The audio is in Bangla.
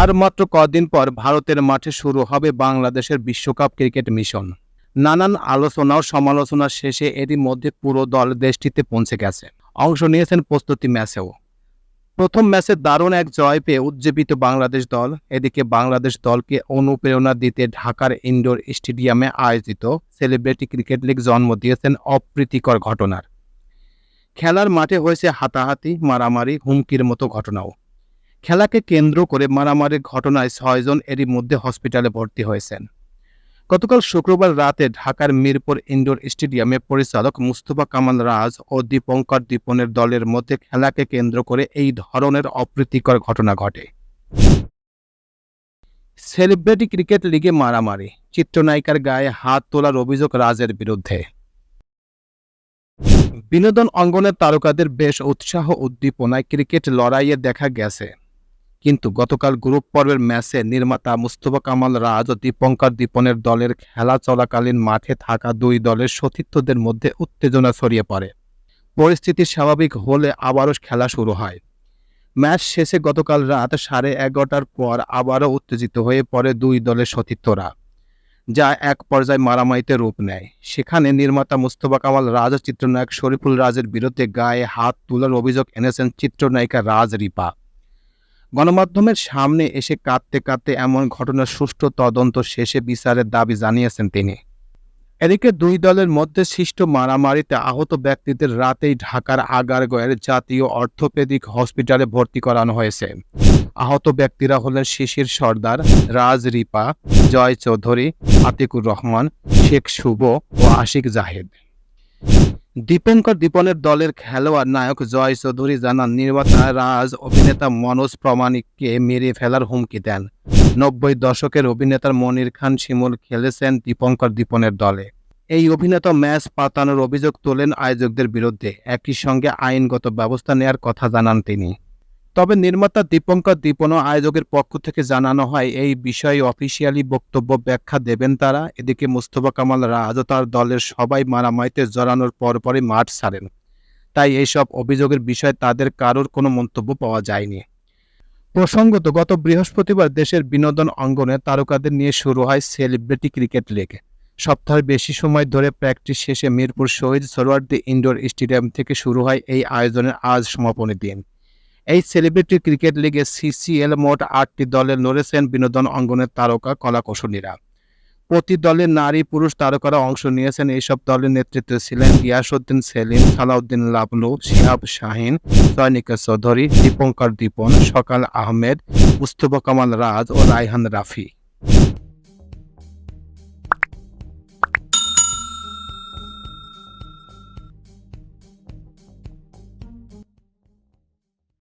আর মাত্র কদিন পর ভারতের মাঠে শুরু হবে বাংলাদেশের বিশ্বকাপ ক্রিকেট মিশন। নানান আলোচনা ও সমালোচনা শেষে এরই মধ্যে পুরো দল দেশটিতে পৌঁছে গেছে। অংশ নিয়েছেন প্রস্তুতি ম্যাচেও। প্রথম ম্যাচে দারুণ এক জয় পেয়ে উজ্জীবিত বাংলাদেশ দল, এদিকে বাংলাদেশ দলকে অনুপ্রেরণা দিতে ঢাকার ইনডোর স্টেডিয়ামে আয়োজিত সেলিব্রিটি ক্রিকেট লিগ জন্ম দিয়েছেন অপ্রীতিকর ঘটনার। খেলার মাঠে হয়েছে হাতাহাতি, মারামারি, হুমকির মতো ঘটনাও। খেলাকে কেন্দ্র করে মারামারির ঘটনায় ছয়জন এরই মধ্যে হসপিটালে ভর্তি হয়েছেন। গতকাল শুক্রবার রাতে ঢাকার মিরপুর ইনডোর স্টেডিয়ামে পরিচালক মুস্তফা কামাল রাজ ও দীপঙ্কর দীপনের দলের মধ্যে খেলাকে কেন্দ্র করে এই ধরনের অপ্রীতিকর ঘটনা ঘটে। সেলিব্রিটি ক্রিকেট লিগে মারামারি, চিত্রনায়িকার গায়ে হাত তোলার অভিযোগ রাজের বিরুদ্ধে। বিনোদন অঙ্গনের তারকাদের বেশ উৎসাহ উদ্দীপনায় ক্রিকেট লড়াইয়ে দেখা গেছে। কিন্তু গতকাল গ্রুপ পর্বের ম্যাচে নির্মাতা মুস্তফা কামাল রাজ ও দীপঙ্কর দীপনের দলের খেলা চলাকালীন মাঠে থাকা দুই দলের সতীর্থদের মধ্যে উত্তেজনা ছড়িয়ে পড়ে। পরিস্থিতি স্বাভাবিক হলে আবারও খেলা শুরু হয়। ম্যাচ শেষে গতকাল রাত সাড়ে এগারোটার পর আবারও উত্তেজিত হয়ে পড়ে দুই দলের সতীর্থরা, যা এক পর্যায়ে মারামারিতে রূপ নেয়। সেখানে নির্মাতা মুস্তফা কামাল রাজ চিত্রনায়ক শরীফুল রাজের বিরুদ্ধে গায়ে হাত তোলার অভিযোগ এনেছেন চিত্রনায়িকা রাজ রিপা। গণমাধ্যমের সামনে এসে কাঁদতে কাঁদতে এমন ঘটনার সুষ্ঠু তদন্ত শেষে বিচারের দাবি জানিয়েছেন তিনি। এদিকে দুই দলের মধ্যে সৃষ্ট মারামারিতে আহত ব্যক্তিদের রাতেই ঢাকার আগারগয়ের জাতীয় অর্থোপেডিক হসপিটালে ভর্তি করানো হয়েছে। আহত ব্যক্তিরা হলেন শিশির সর্দার, রাজ রিপা, জয় চৌধুরী, আতিকুর রহমান, শেখ শুভ ও আশিক জাহেদ। দীপঙ্কর দীপনের দলের খেলোয়াড় নায়ক জয় চৌধুরী জানান নির্মাতা রাজ অভিনেতা মনোজ প্রমাণিককে মেরে ফেলার হুমকি দেন। নব্বই দশকের অভিনেতার মনির খান শিমুল খেলেছেন দীপঙ্কর দীপনের দলে। এই অভিনেতা ম্যাচ পাতানোর অভিযোগ তোলেন আয়োজকদের বিরুদ্ধে। একই সঙ্গে আইনগত ব্যবস্থা নেয়ার কথা জানান তিনি। তবে নির্মাতা দীপঙ্কর দীপন আয়োজকের পক্ষ থেকে জানানো হয়, এই বিষয়ে অফিসিয়ালি বক্তব্য ব্যাখ্যা দেবেন তারা। এদিকে মুস্তফা কামাল রাজ তার দলের সবাই মারামারিতে জড়ানোর পরপরই মাঠ ছাড়েন। তাই এইসব অভিযোগের বিষয়ে তাদের কারোর কোনো মন্তব্য পাওয়া যায়নি। প্রসঙ্গত, গত বৃহস্পতিবার দেশের বিনোদন অঙ্গনে তারকাদের নিয়ে শুরু হয় সেলিব্রিটি ক্রিকেট লিগ। সপ্তাহের বেশি সময় ধরে প্র্যাকটিস শেষে মিরপুর শহীদ সরোয়ার্দি ইনডোর স্টেডিয়াম থেকে শুরু হয় এই আয়োজনের আজ সমাপনী দিন। এই সেলিব্রিটি ক্রিকেট লিগে সিসিএল মোট আটটি দলে লড়েছেন বিনোদন অঙ্গনের তারকা কলাকুশলীরা প্রতি দলে নারী, পুরুষ তারকারা অংশ নিয়েছেন। এইসব দলের নেতৃত্বে ছিলেন গিয়াসউদ্দিন সেলিম, সালাউদ্দিন লাবলু শিহাব শাহিন সয়নিকা চৌধুরী, দীপঙ্কর দীপন, সকাল আহমেদ, মুস্তফা কামাল রাজ ও রায়হান রাফি।